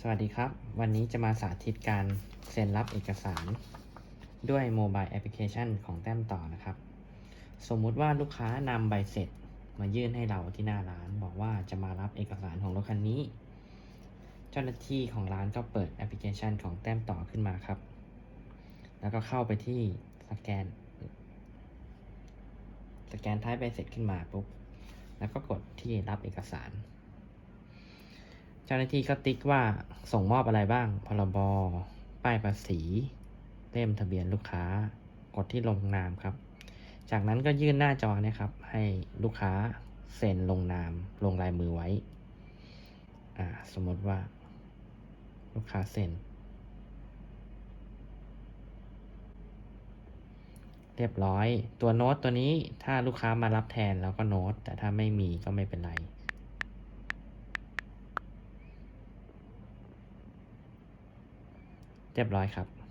สวัสดีครับ วันนี้จะมาสาธิตการเซ็นรับเอกสาร ด้วยโมบายแอปพลิเคชันของแต้มต่อนะครับ สมมุติว่าลูกค้านำใบเสร็จมายื่นให้เราที่หน้าร้าน บอกว่าจะมารับเอกสารของรถคันนี้ เจ้าหน้าที่ของร้านก็เปิดแอปพลิเคชันของแต้มต่อขึ้นมาครับ แล้วก็เข้าไปที่สแกน สแกนท้ายใบเสร็จขึ้นมาปุ๊บแล้วก็กดที่รับเอกสาร เจ้าหน้าที่ก็ติ๊กว่าส่งมอบอะไรบ้าง พรบ ป้ายภาษี เล่มทะเบียนลูกค้า กดที่ลงนามครับ จากนั้นก็ยื่นหน้าจอเนะครับ ให้ลูกค้าเซ็นลงนาม ลงลายมือไว้ อ่า สมมติว่า ลูกค้าเซ็น เรียบร้อย ตัวโน้ตตัวนี้ถ้าลูกค้ามารับแทนเราก็โน้ต แต่ถ้าไม่มีก็ไม่เป็นไร เรียบร้อยครับ